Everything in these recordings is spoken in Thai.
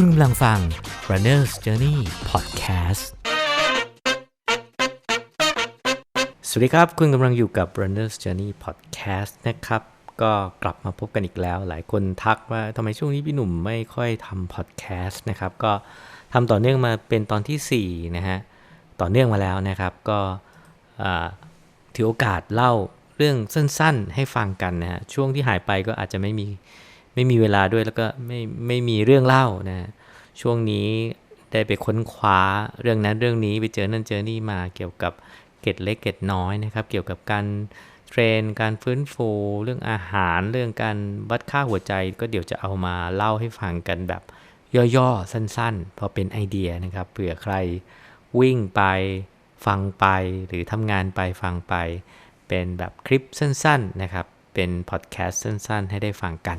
คุณกำลังฟัง Runner's Journey Podcast สวัสดีครับ คุณกำลังอยู่กับ Runner's Journey Podcast นะครับ ก็กลับมาพบกันอีกแล้ว หลายคนทักว่าทำไมช่วงนี้พี่หนุ่มไม่ค่อยทำ podcast นะครับ ก็ทำต่อเนื่องมาเป็นตอนที่ 4 นะฮะ ต่อเนื่องมาแล้วนะครับ ก็ถือโอกาสเล่าเรื่องสั้นๆ ให้ฟังกันนะฮะ ช่วงที่หายไปก็อาจจะไม่มี ไม่มีเวลาด้วยแล้วก็ไม่ไม่มีเรื่องเล่านะ ช่วงนี้ได้ไปค้นคว้าเรื่องนั้นเรื่องนี้ไปเจอนั่นเจอนี่มาเกี่ยวกับเกร็ดเล็กเกร็ดน้อยนะครับ เกี่ยวกับการเทรนการฟื้นฟูเรื่องอาหารเรื่องการวัดค่าหัวใจก็เดี๋ยวจะเอามาเล่าให้ฟังกันแบบย่อๆ สั้นๆ พอเป็นไอเดียนะครับเผื่อใครวิ่งไปฟังไปหรือทำงานไปฟังไป เป็นแบบคลิปสั้นๆนะครับ เป็นพอดแคสต์สั้นๆ ให้ได้ฟังกัน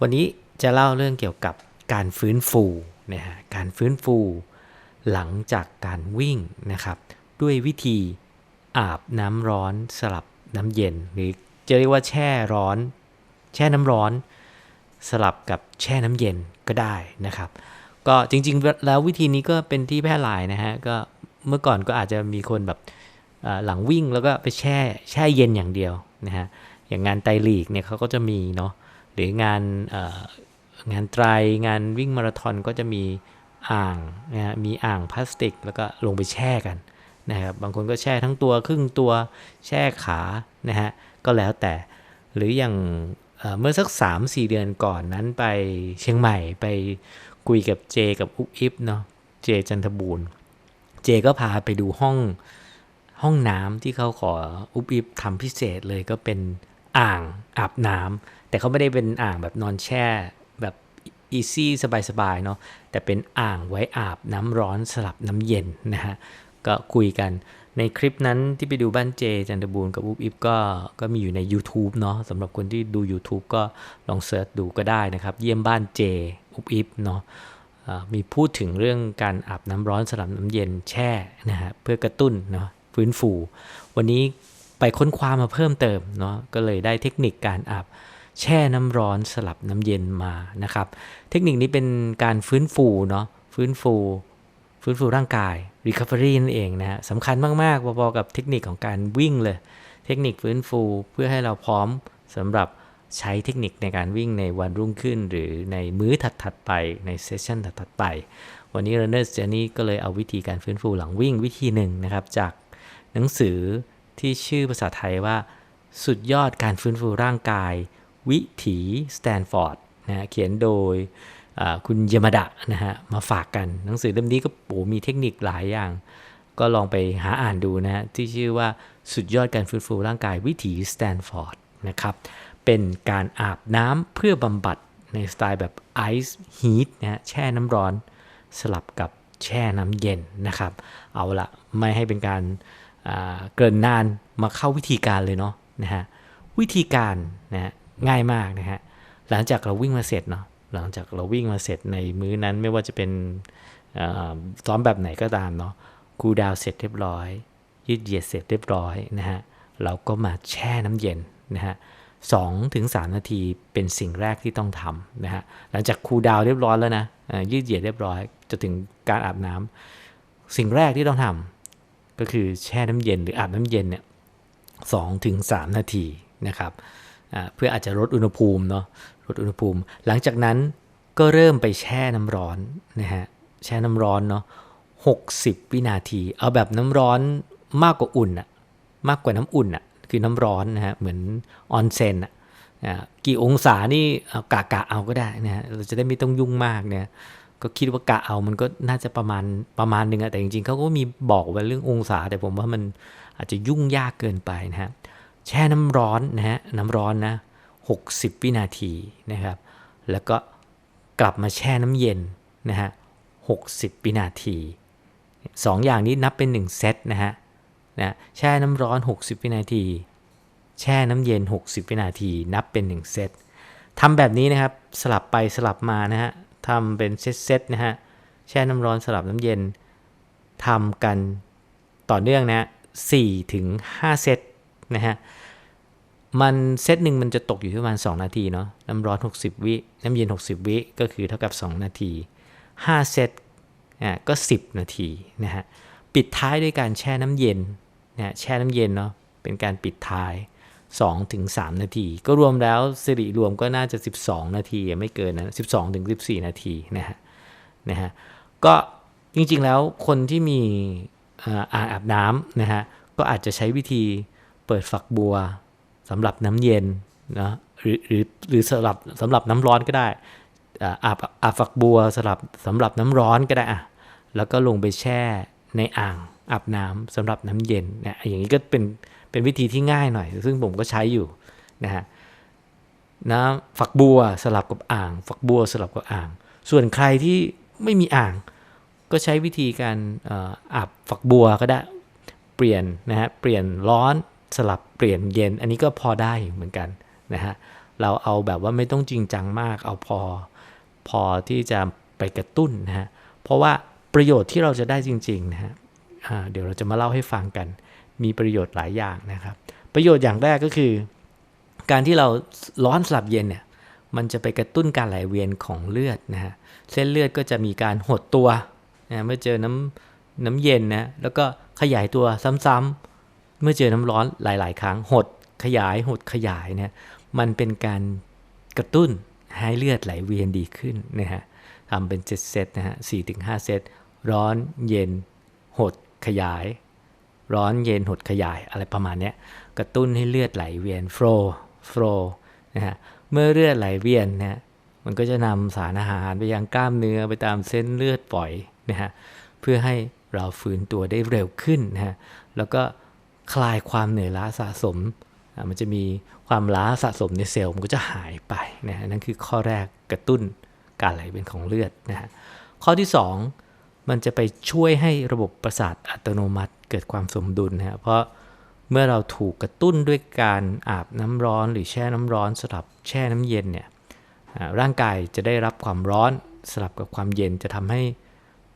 วันนี้จะเล่าเรื่องเกี่ยวกับการฟื้นฟูนะฮะการฟื้นฟู หลังจากการวิ่งนะครับ ด้วยวิธีอาบน้ำร้อนสลับน้ำเย็น หรือจะเรียกว่าแช่ร้อน แช่น้ำร้อน สลับกับแช่น้ำเย็นก็ได้นะครับ ก็จริงๆ แล้ววิธีนี้ก็เป็นที่แพร่หลายนะฮะก็เมื่อก่อนก็อาจจะมีคนแบบหลังวิ่งแล้วก็ไปแช่แช่เย็นอย่างเดียวนะฮะอย่างงานไตลีกเนี่ยเขาก็จะมีเนาะ หรืองานงานไตรงานวิ่งมาราธอนก็จะมีอ่างนะฮะมีอ่างพลาสติก แล้วก็ลงไปแช่กันนะครับบางคนก็แช่ทั้งตัวครึ่งตัวแช่ขานะฮะก็แล้วแต่หรืออย่างเอ่อเมื่อสัก 3-4 เดือนก่อนนั้นไปเชียงใหม่ไปคุยกับเจกับอุ๊บอิฟเนาะเจจันทบูรณ์เจก็พาไปดูห้องห้องน้ำที่เขาขออุบอิบทำพิเศษเลยก็เป็นอ่างอาบน้ำ แต่เขาไม่ได้เป็นอ่างแบบนอนแช่แบบอีซี่สบายๆเนาะแต่เป็นอ่างไว้อาบน้ำร้อนสลับน้ำเย็นนะฮะก็คุยกันในคลิปนั้นที่ไปดูบ้านเจจันทบูรณ์กับอุบอิบก็ก็มีอยู่ใน YouTube เนาะสำหรับคนที่ดู YouTube ก็ลองเสิร์ชดูก็ได้นะครับ เยี่ยมบ้านเจอุบอิบเนาะมีพูดถึงเรื่องการอาบน้ำร้อนสลับน้ำเย็นแช่นะฮะเพื่อกระตุ้นเนาะฟื้นฟู วันนี้ไปค้นคว้ามาเพิ่มเติมเนาะก็เลยได้เทคนิคการอาบ แช่น้ำร้อนสลับน้ำเย็นมานะครับ เทคนิคนี้เป็นการฟื้นฟูเนาะฟื้นฟู ฟื้นฟูร่างกาย recovery นั่นเองนะฮะสำคัญมาก ๆ พอๆกับเทคนิคของการวิ่งเลย เทคนิคฟื้นฟูเพื่อให้เราพร้อมสำหรับใช้เทคนิคในการวิ่งในวันรุ่งขึ้น หรือในมื้อถัด ๆ ไปในเซสชันถัด ๆ ไป วันนี้ Runners Journey ก็เลยเอาวิธีการฟื้นฟูหลังวิ่งวิธีหนึ่งนะครับ จากหนังสือที่ชื่อภาษาไทยว่า สุดยอดการฟื้นฟูร่างกาย วิถีสแตนฟอร์ดนะฮะเขียนโดยคุณยมดะนะฮะมาฝากกัน หนังสือเล่มนี้ก็โอ้มีเทคนิคหลายอย่าง ก็ลองไปหาอ่านดูนะฮะที่ชื่อว่าสุดยอดการฟื้นฟูร่างกายวิถีสแตนฟอร์ดนะครับเป็นการอาบน้ำเพื่อบำบัดในสไตล์แบบไอซ์ฮีทนะฮะแช่น้ำร้อนสลับกับแช่น้ำเย็นนะครับ เอาละไม่ให้เป็นการเกินนานมาเข้าวิธีการเลยเนาะนะฮะวิธีการนะฮะ ง่ายมากนะฮะหลังจากเราวิ่งมาเสร็จเนาะหลังจากเราวิ่งมาเสร็จในมื้อนั้นไม่ว่าจะเป็นซ้อมแบบไหนก็ตามเนาะคูลดาวเสร็จเรียบร้อย ยืดเหยียดเสร็จเรียบร้อยนะฮะเราก็มาแช่น้ำเย็นนะฮะสองถึงสามนาทีเป็นสิ่งแรกที่ต้องทำนะฮะหลังจากคูลดาวเรียบร้อยแล้วนะยืดเหยียดเรียบร้อยจะถึงการอาบน้ำสิ่งแรกที่ต้องทำก็คือแช่น้ำเย็นหรืออาบน้ำเย็นเนี่ยสองถึงสามนาทีนะครับ เพื่ออาจจะลดอุณหภูมิเนาะลดอุณหภูมิ หลังจากนั้นก็เริ่มไปแช่น้ำร้อนนะฮะแช่น้ำร้อนเนาะ60วินาที เอาแบบน้ำร้อนมากกว่าอุ่นอะมากกว่าน้ำอุ่นอะคือน้ำร้อนนะฮะเหมือนออนเซนอะอ่ากี่องศานี่เอากะกะเอาก็ได้นะฮะเราจะได้ไม่ต้องยุ่งมากเนี่ยก็คิดว่ากะเอามันก็น่าจะประมาณประมาณหนึ่งอะแต่จริงๆเขาก็มีบอกไว้เรื่ององศา แต่ผมว่ามันอาจจะยุ่งยากเกินไปนะฮะ แช่น้ำร้อนนะฮะน้ำร้อนนะ60 วินาทีนะครับ แล้วก็กลับมาแช่น้ำเย็นนะฮะ60 วินาทีสองอย่างนี้นับเป็น 1 เซตนะฮะนะแช่น้ำร้อน 60 วินาที แช่น้ำเย็น 60 วินาที นับเป็น 1 เซตทำแบบนี้นะครับสลับไปสลับมานะฮะทำเป็นเซตๆนะฮะแช่น้ำร้อนสลับน้ำเย็นทำกันต่อเนื่องนะ4ถึง5เซต นะฮะมันเซตหนึ่งมันจะตกอยู่ที่ประมาณ 2 นาทีเนาะน้ำร้อน 60 วิน้ำเย็น 60 วิก็คือเท่ากับ 2 นาที 5 เซตอ่าก็ 10 นาทีนะฮะปิดท้ายด้วยการแช่น้ำเย็นนะแช่น้ำเย็นเนาะเป็นการปิดท้าย2ถึง3นาที ก็รวมแล้วสิริรวมก็น่าจะ 12 นาทีไม่เกินนะ12ถึง14 นาทีนะฮะนะฮะก็จริงๆแล้วคนที่มีอ่างอาบน้ำนะฮะก็อาจจะใช้วิธี เปิดฝักบัวสำหรับน้ำเย็นนะหรือหรือหรือสำหรับสำหรับน้ำร้อนก็ได้อาบอาบฝักบัวสำหรับสำหรับน้ำร้อนก็ได้อะแล้วก็ลงไปแช่ในอ่างอาบน้ำสำหรับน้ำเย็นเนี่ยอย่างนี้ก็เป็นเป็นวิธีที่ง่ายหน่อย ซึ่งผมก็ใช้อยู่นะฮะน้ำฝักบัวสลับกับอ่าง ฝักบัวสลับกับอ่าง ส่วนใครที่ไม่มีอ่าง ก็ใช้วิธีการอาบฝักบัวก็ได้เปลี่ยนนะฮะเปลี่ยนร้อน สลับเปลี่ยนเย็น อันนี้ก็พอได้เหมือนกันนะฮะ เราเอาแบบว่าไม่ต้องจริงจังมาก เอาพอพอที่จะไปกระตุ้นนะฮะ เพราะว่าประโยชน์ที่เราจะได้จริงๆนะฮะเดี๋ยวเราจะมาเล่าให้ฟังกัน มีประโยชน์หลายอย่างนะครับ ประโยชน์อย่างแรกก็คือ การที่เราร้อนสลับเย็นเนี่ย มันจะไปกระตุ้นการไหลเวียนของเลือดนะฮะ เส้นเลือดก็จะมีการหดตัวนะเมื่อเจอน้ำน้ำเย็นนะ แล้วก็ขยายตัวซ้ำๆ เมื่อเจอน้ำร้อนหลาย ๆ ครั้งหดขยายหดขยายเนี่ยมันเป็นการกระตุ้นให้เลือดไหลเวียนดีขึ้นนะฮะทำเป็น 7 เซตนะฮะ4ถึง5เซต ร้อนเย็น หดขยาย ร้อนเย็นหดขยายอะไรประมาณนี้กระตุ้นให้เลือดไหลเวียน flow flow นะฮะเมื่อเลือดไหลเวียนนะมันก็จะนำสารอาหารไปยังกล้ามเนื้อไปตามเส้นเลือดปล่อยนะฮะเพื่อให้เราฟื้นตัวได้เร็วขึ้นนะฮะแล้วก็ คลายความเหนื่อยล้าสะสม มันจะมีความล้าสะสมในเซลล์มันก็จะหายไปนะนั่นคือข้อแรกกระตุ้นการไหลเวียนของเลือดนะฮะข้อที่ 2 มันจะไปช่วยให้ระบบประสาทอัตโนมัติเกิดความสมดุลนะฮะเพราะเมื่อเราถูกกระตุ้นด้วยการอาบน้ำร้อนหรือแช่น้ำร้อนสลับแช่น้ำเย็นเนี่ยร่างกายจะได้รับความร้อนสลับกับความเย็นจะทำให้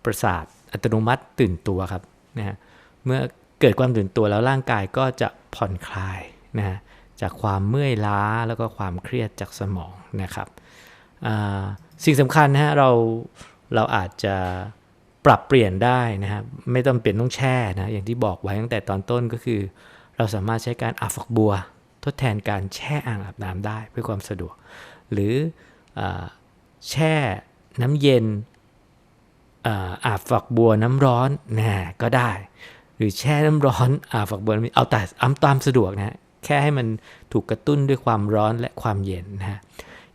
ประสาทอัตโนมัติตื่นตัวครับนะฮะเมื่อ เกิดความตื่นตัวแล้วร่างกายก็จะผ่อนคลายนะฮะจากความเมื่อยล้าแล้วก็ความเครียดจากสมองนะครับสิ่งสำคัญนะฮะเราเราอาจจะปรับเปลี่ยนได้นะฮะไม่ต้องเปลี่ยนต้องแช่นะอย่างที่บอกไว้ตั้งแต่ตอนต้นก็คือ เราสามารถใช้การอาบฝักบัว ทดแทนการแช่อ่างอาบน้ำได้เพื่อความสะดวก หรืออแช่น้ำเย็นอาบฝักบัวน้ำร้อนนะก็ได้ รือแช่น้ำร้อนอ่าฝักบัวเอาแต่อ้ำตามสะดวกนะแค่ให้มันถูกกระตุ้นด้วยความร้อนและความเย็นนะฮะ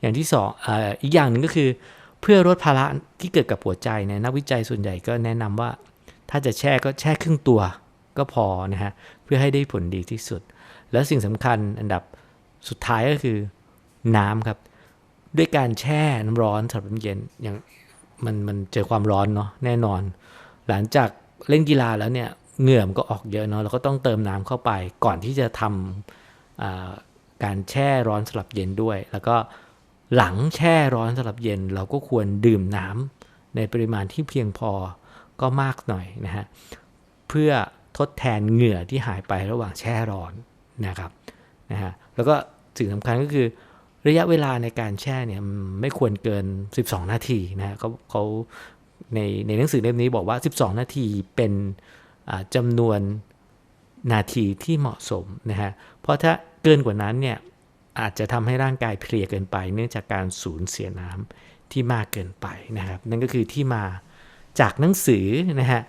อย่างที่สองออีกอย่างหนึ่งก็คือ เพื่อลดภาระที่เกิดกับหัวใจเนี่ยนักวิจัยส่วนใหญ่ก็แนะนำว่า ถ้าจะแช่ก็แช่ครึ่งตัวก็พอนะฮะเพื่อให้ได้ผลดีที่สุด แล้วสิ่งสำคัญอันดับสุดท้ายก็คือน้ำครับ ด้วยการแช่น้ำร้อนสำหรับน้ำเย็นอย่างมันมันเจอความร้อนเนาะแน่นอน หลังจากเล่นกีฬาแล้วเนี่ย เหงื่อมก็ออกเยอะเนาะเราก็ต้องเติมน้ำเข้าไปก่อนที่จะทำการแช่ร้อนสลับเย็นด้วย แล้วก็หลังแช่ร้อนสลับเย็น เราก็ควรดื่มน้ำในปริมาณที่เพียงพอก็มากหน่อยนะฮะเพื่อทดแทนเหงื่อที่หายไประหว่างแช่ร้อนนะครับนะฮะแล้วก็สิ่งสำคัญก็คือระยะเวลาในการแช่เนี่ยไม่ควรเกิน 12 นาทีนะเขาเขาในในหนังสือเล่มนี้บอกว่า 12 นาทีเป็น จำนวนนาทีที่เหมาะสมนะฮะ เพราะถ้าเกินกว่านั้นเนี่ยอาจจะทำให้ร่างกายเพลียเกินไป เนื่องจากการสูญเสียน้ำที่มากเกินไปนะครับ นั่นก็คือที่มาจากหนังสือนะฮะ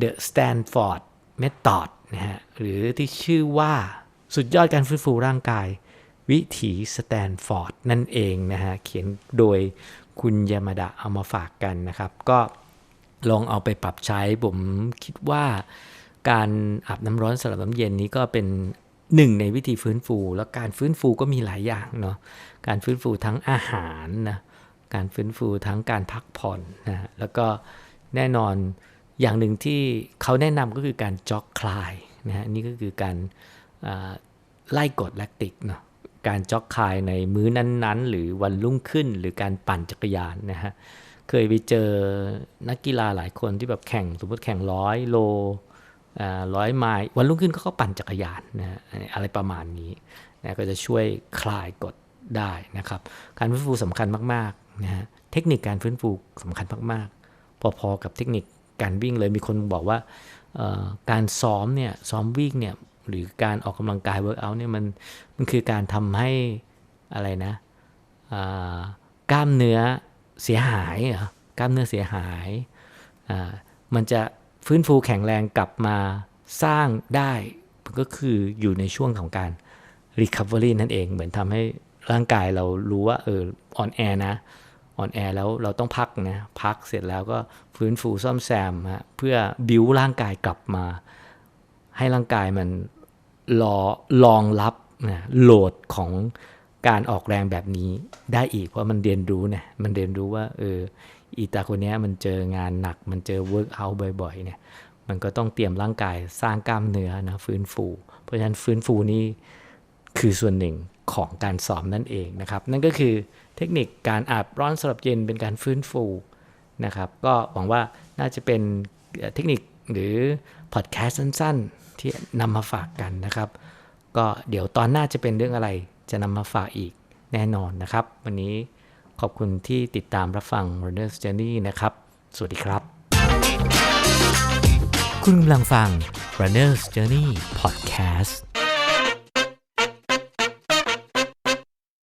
The Stanford Method นะฮะ หรือที่ชื่อว่าสุดยอดการฟื้นฟูร่างกาย วิถีสแตนฟอร์ดนั่นเองนะฮะ เขียนโดยคุณยามาดะเอามาฝากกันนะครับ ก็ ลองเอาไปปรับใช้ผมคิดว่าการอาบน้ำร้อนสลับน้ำเย็นนี้ก็เป็นหนึ่งในวิธีฟื้นฟู แล้วการฟื้นฟูก็มีหลายอย่างเนาะการฟื้นฟูทั้งอาหารนะการฟื้นฟูทั้งการพักผ่อนนะแล้วก็แน่นอนอย่างหนึ่งที่เขาแนะนำก็คือการจ็อกคลายนะฮะนี่ก็คือการไล่กดแลคติกเนาะการจ็อกคลายในมื้อนั้นๆ หรือวันรุ่งขึ้นหรือการปั่นจักรยานนะฮะ เคยไปเจอนักกีฬาหลายคนที่แบบแข่งสมมติแข่งร้อยโลร้อยไมล์วันรุ่งขึ้นเขาก็ปั่นจักรยานนะอะไรประมาณนี้นะก็จะช่วยคลายกดได้นะครับ การฟื้นฟูสำคัญมากๆนะฮะเทคนิคการฟื้นฟูสำคัญมากๆ พอๆกับเทคนิคการวิ่งเลยมีคนบอกว่าการซ้อมเนี่ยซ้อมวิ่งเนี่ยหรือการออกกำลังกายเวิร์กอัเนี่ยมันมันคือการทำให้อะไรนะกล้ามเนื้อ เสียหายเหรอกล้ามเนื้อเสียหายอ่ามันจะฟื้นฟูแข็งแรงกลับมาสร้างได้มันก็คืออยู่ในช่วงของการ recovery นั่นเอง เหมือนทำให้ร่างกายเรารู้ว่าเอออ่อนแอนะอ่อนแอแล้วเราต้องพักนะพักเสร็จแล้วก็ฟื้นฟูซ่อมแซมฮะเพื่อบิวร่างกายกลับมา ให้ร่างกายมันรอรองรับนะโหลดของ การออกแรงแบบนี้ได้อีก เพราะมันเรียนรู้เนี่ยมันเรียนรู้ว่าเอออีตาคนนี้มันเจองานหนัก มันเจอเวิร์กเอาบ่อยๆเนี่ยมันก็ต้องเตรียมร่างกายสร้างกล้ามเนื้อนะฟื้นฟู เพราะฉะนั้นฟื้นฟูนี่คือส่วนหนึ่งของการซ้อมนั่นเองนะครับ นั่นก็คือเทคนิคการอาบร้อนสลับเย็นเป็นการฟื้นฟูนะครับ ก็หวังว่าน่าจะเป็นเอ่อเทคนิคหรือพอดแคสต์สั้น ๆ ที่นำมาฝากกันนะครับ ก็เดี๋ยวตอนหน้าจะเป็นเรื่องอะไร จะนำมาฝากอีกแน่นอนนะครับ วันนี้ขอบคุณที่ติดตามรับฟัง Runner's Journey นะครับ สวัสดีครับ คุณกำลังฟัง Runner's Journey Podcast